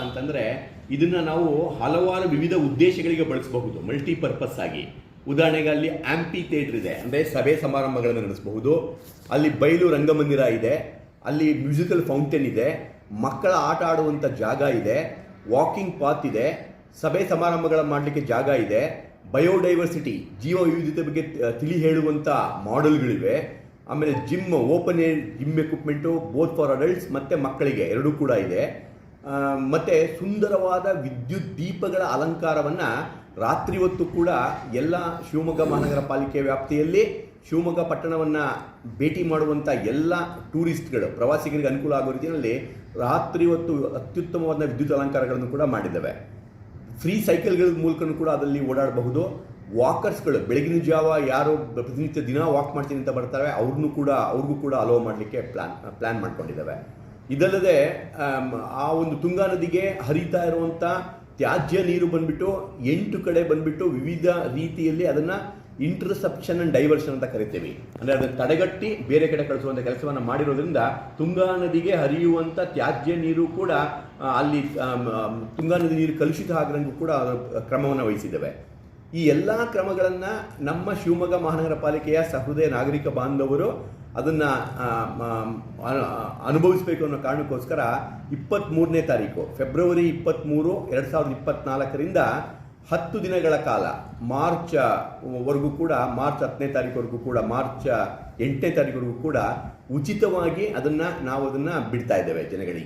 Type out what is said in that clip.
ಅಂತಂದ್ರೆ ಇದನ್ನ ನಾವು ಹಲವಾರು ವಿವಿಧ ಉದ್ದೇಶಗಳಿಗೆ ಬಳಸಬಹುದು ಮಲ್ಟಿಪರ್ಪಸ್ ಆಗಿ. ಉದಾಹರಣೆಗೆ ಅಲ್ಲಿ ಆಂಪಿ ಥಿಯೇಟರ್ ಇದೆ, ಅಂದರೆ ಸಭೆ ಸಮಾರಂಭಗಳನ್ನು ನಡೆಸಬಹುದು. ಅಲ್ಲಿ ಬಯಲು ರಂಗಮಂದಿರ ಇದೆ, ಅಲ್ಲಿ ಮ್ಯೂಸಿಕಲ್ ಫೌಂಟೇನ್ ಇದೆ, ಮಕ್ಕಳ ಆಟ ಆಡುವಂಥ ಜಾಗ ಇದೆ ವಾಕಿಂಗ್ ಪಾತ್ ಇದೆ, ಸಭೆ ಸಮಾರಂಭಗಳ ಮಾಡಲಿಕ್ಕೆ ಜಾಗ ಇದೆ ಬಯೋಡೈವರ್ಸಿಟಿ ಜೀವ ವಿವಿಧತೆ ಬಗ್ಗೆ ತಿಳಿ ಹೇಳುವಂಥ ಮಾಡೆಲ್ಗಳಿವೆ ಆಮೇಲೆ gym open air gym equipment both for adults ಮತ್ತು ಮಕ್ಕಳಿಗೆ, ಎರಡೂ ಕೂಡ ಇದೆ. ಮತ್ತೆ ಸುಂದರವಾದ ವಿದ್ಯುತ್ ದೀಪಗಳ ಅಲಂಕಾರವನ್ನು ರಾತ್ರಿ ಹೊತ್ತು ಕೂಡ ಎಲ್ಲ ಶಿವಮೊಗ್ಗ ಮಹಾನಗರ ಪಾಲಿಕೆ ವ್ಯಾಪ್ತಿಯಲ್ಲಿ ಶಿವಮೊಗ್ಗ ಪಟ್ಟಣವನ್ನು ಭೇಟಿ ಮಾಡುವಂಥ ಎಲ್ಲ ಟೂರಿಸ್ಟ್ಗಳು, ಪ್ರವಾಸಿಗರಿಗೆ ಅನುಕೂಲ ಆಗೋ ರೀತಿಯಲ್ಲಿ ರಾತ್ರಿ ಹೊತ್ತು ಅತ್ಯುತ್ತಮವಾದ ವಿದ್ಯುತ್ ಅಲಂಕಾರಗಳನ್ನು ಕೂಡ ಮಾಡಿದ್ದಾವೆ. ಫ್ರೀ ಸೈಕಲ್ಗಳ ಮೂಲಕನೂ ಕೂಡ ಅದರಲ್ಲಿ ಓಡಾಡಬಹುದು. ವಾಕರ್ಸ್ಗಳು, ಬೆಳಗಿನ ಜಾವ ಯಾರು ಪ್ರತಿನಿತ್ಯ ದಿನ ವಾಕ್ ಮಾಡ್ತೀನಿ ಅಂತ ಬರ್ತಾರೆ, ಅವ್ರನ್ನೂ ಕೂಡ, ಅವ್ರಿಗೂ ಕೂಡ ಅಲೋ ಮಾಡಲಿಕ್ಕೆ ಪ್ಲಾನ್ ಪ್ಲ್ಯಾನ್ ಮಾಡ್ಕೊಂಡಿದ್ದಾವೆ. ಇದಲ್ಲದೆ ಆ ಒಂದು ತುಂಗಾ ನದಿಗೆ ಹರಿತಾ ಇರುವಂಥ ತ್ಯಾಜ್ಯ ನೀರು ಬಂದ್ಬಿಟ್ಟು ಎಂಟು ಕಡೆ ಬಂದ್ಬಿಟ್ಟು ವಿವಿಧ ರೀತಿಯಲ್ಲಿ ಅದನ್ನು ಇಂಟರ್ಸೆಪ್ಷನ್ ಅಂಡ್ ಡೈವರ್ಷನ್ ಅಂತ ಕರಿತೀವಿ. ಅಂದರೆ ಅದನ್ನು ತಡೆಗಟ್ಟಿ ಬೇರೆ ಕಡೆ ಕಳಿಸುವಂಥ ಕೆಲಸವನ್ನು ಮಾಡಿರೋದ್ರಿಂದ ತುಂಗಾ ನದಿಗೆ ಹರಿಯುವಂಥ ತ್ಯಾಜ್ಯ ನೀರು ಕೂಡ ಅಲ್ಲಿ ತುಂಗಾ ನದಿ ನೀರು ಕಲುಷಿತ ಆಗದಂಗೂ ಕೂಡ ಕ್ರಮವನ್ನು ವಹಿಸಿದ್ದೇವೆ. ಈ ಎಲ್ಲ ಕ್ರಮಗಳನ್ನು ನಮ್ಮ ಶಿವಮೊಗ್ಗ ಮಹಾನಗರ ಪಾಲಿಕೆಯ ಸಹೃದಯ ನಾಗರಿಕ ಬಾಂಧವರು ಅದನ್ನು ಅನುಭವಿಸಬೇಕು ಅನ್ನೋ ಕಾರಣಕ್ಕೋಸ್ಕರ ಇಪ್ಪತ್ತ್ಮೂರನೇ ತಾರೀಕು, ಫೆಬ್ರವರಿ ಇಪ್ಪತ್ತ್ಮೂರು ಎರಡು ಸಾವಿರದ ಇಪ್ಪತ್ತ್ನಾಲ್ಕರಿಂದ ಹತ್ತು ದಿನಗಳ ಕಾಲ, ಮಾರ್ಚ್ ವರೆಗೂ ಕೂಡ, ಮಾರ್ಚ್ ಹತ್ತನೇ ತಾರೀಕುವರೆಗೂ ಕೂಡ, ಮಾರ್ಚ್ ಎಂಟನೇ ತಾರೀಕುವರೆಗೂ ಕೂಡ ಉಚಿತವಾಗಿ ಅದನ್ನು ನಾವು ಅದನ್ನು ಬಿಡ್ತಾ ಇದ್ದೇವೆ ಜನಗಳಿಗೆ.